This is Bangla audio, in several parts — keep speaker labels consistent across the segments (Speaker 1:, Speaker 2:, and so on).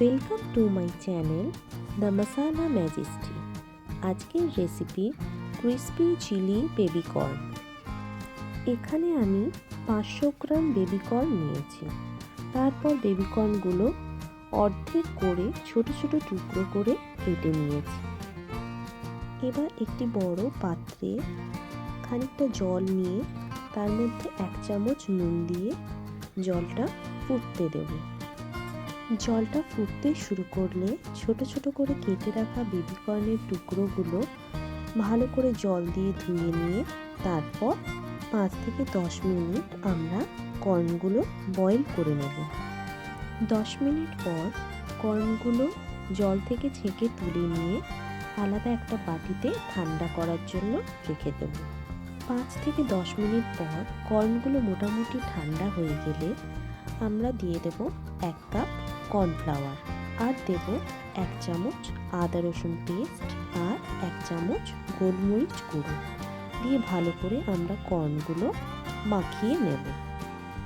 Speaker 1: Welcome to my channel the masala majesty আজকের recipe crispy chilli baby corn এখানে আমি পাঁচশো গ্রাম বেবি কর্ন নিয়েছি। তারপর বেবি কর্নগুলো অর্ধেক করে ছোট ছোট টুকরো করে কেটে নিয়েছি। এবার একটি বড় পাত্রে খানিকটা জল নিয়ে তার মধ্যে এক চামচ নুন দিয়ে জলটা ফুটতে দেব। জলটা ফুটতে শুরু করলে ছোট ছোট করে কেটে রাখা বেবি কর্নের টুকরোগুলো ভালো করে জল দিয়ে ধুয়ে নিয়ে তারপর পাঁচ থেকে দশ মিনিট আমরা কর্নগুলো বয়েল করে নেব। দশ মিনিট পর কর্নগুলো জল থেকে ছেঁকে তুলে নিয়ে আলাদা একটা বাটিতে ঠান্ডা করার জন্য রেখে দেব। পাঁচ থেকে দশ মিনিট পর কর্নগুলো মোটামুটি ঠান্ডা হয়ে গেলে আমরা দিয়ে দেব এক কাপ কর্নফ্লাওয়ার। আর দেব এক চামচ আদা রসুন পেস্ট আর এক চামচ গোলমরিচ গুঁড়ো। দিয়ে ভালো করে আমরা কর্নগুলো মাখিয়ে নেব।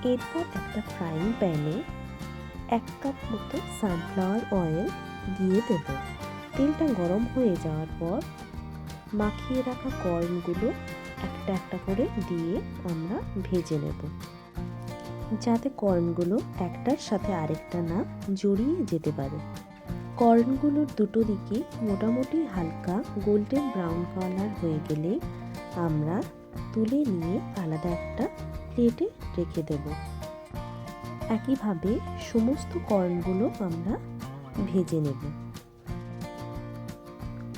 Speaker 1: এরপর একটা ফ্রাইং প্যানে এক কাপ মতো সানফ্লাওয়ার অয়েল দিয়ে দেব। তেলটা গরম হয়ে যাওয়ার পর মাখিয়ে রাখা কর্নগুলো একটা একটা করে দিয়ে আমরা ভেজে নেব। যাতে কর্নগুলো একটার সাথে আরেকটা না জড়িয়ে যেতে পারে। কর্নগুলোর দুটো দিকে মোটামুটি হালকা গোল্ডেন ব্রাউন কালার হয়ে গেলে আমরা তুলে নিয়ে আলাদা একটা প্লেটে রেখে দেব। একইভাবে সমস্ত কর্নগুলো আমরা ভেজে নেব।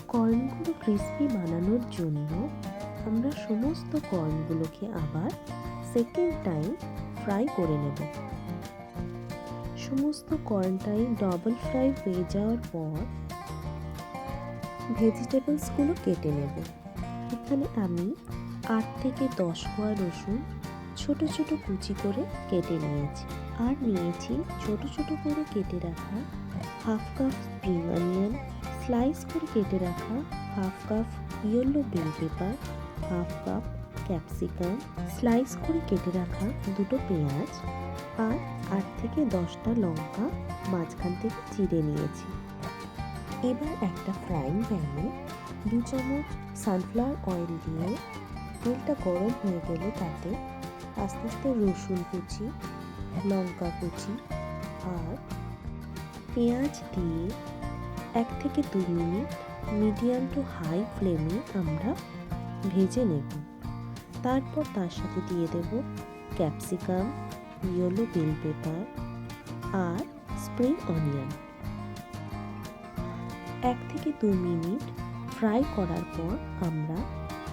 Speaker 1: কর্নগুলো ক্রিসপি বানানোর জন্য আমরা সমস্ত কর্নগুলোকে আবার সেকেন্ড টাইম ফ্রাই করে নেব। সমস্ত কর্নটাই ডবল ফ্রাই হয়ে যাওয়ার পর ভেজিটেবলসগুলো কেটে নেব। এখানে আমি আট থেকে দশ কোয়া রসুন ছোট ছোট কুচি করে কেটে নিয়েছি। আর নিয়েছি ছোট ছোট করে কেটে রাখা half cup spring onion slice করে কেটে রাখা half cup yellow bell pepper half cup capsicum slice করে কেটে রাখা দুটো পেঁয়াজ আর আট থেকে দশটা লঙ্কা মাঝখান থেকে চিড়ে নিয়েছি। এবার একটা ফ্রাইং প্যানে দু চামচ সানফ্লাওয়ার অয়েল দিয়ে তেলটা গরম হয়ে গেলে তাতে আস্তে আস্তে রসুন কুচি, লঙ্কা কুচি আর পেঁয়াজ দিয়ে এক থেকে দু মিনিট মিডিয়াম টু হাই ফ্লেমে আমরা ভেজে নেব। তারপর তার সাথে দিয়ে দেব ক্যাপসিকাম, ইয়েলো বেল পেপার আর স্প্রিং অনিয়ন। এক থেকে দু মিনিট ফ্রাই করার পর আমরা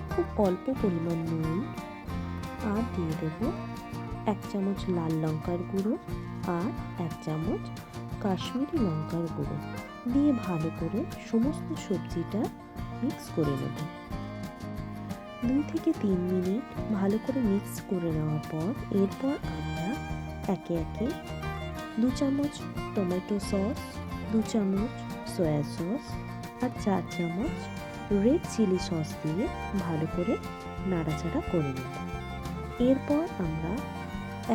Speaker 1: খুব অল্প পরিমাণ নুন আর দিয়ে দেব এক চামচ লাল লঙ্কার গুঁড়ো আর এক চামচ কাশ্মীরি লঙ্কার গুঁড়ো দিয়ে ভালো করে সমস্ত সবজিটা মিক্স করে নেব। দুই থেকে তিন মিনিট ভালো করে মিক্স করে নেওয়ার পর এরপর আমরা একে একে দু চামচ টমেটো সস, দু চামচ সয়া সস আর চার চামচ রেড চিলি সস দিয়ে ভালো করে নাড়াচাড়া করে নেব। এরপর আমরা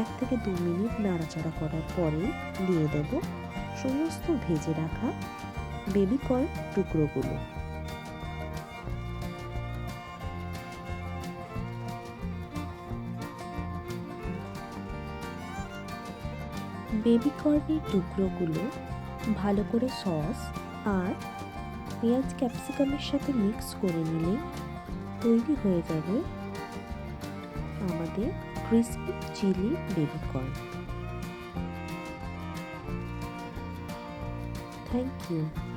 Speaker 1: এক থেকে দু মিনিট নাড়াচাড়া করার পরে দিয়ে দেব সমস্ত ভেজে রাখা বেবি কর্ন টুকরোগুলো। বেবি কর্নের টুকরোগুলো ভালো করে সস আর পেঁয়াজ ক্যাপসিকামের সাথে মিক্স করে নিলে তৈরি হয়ে যাবে আমাদের crispy chilli baby Thank you.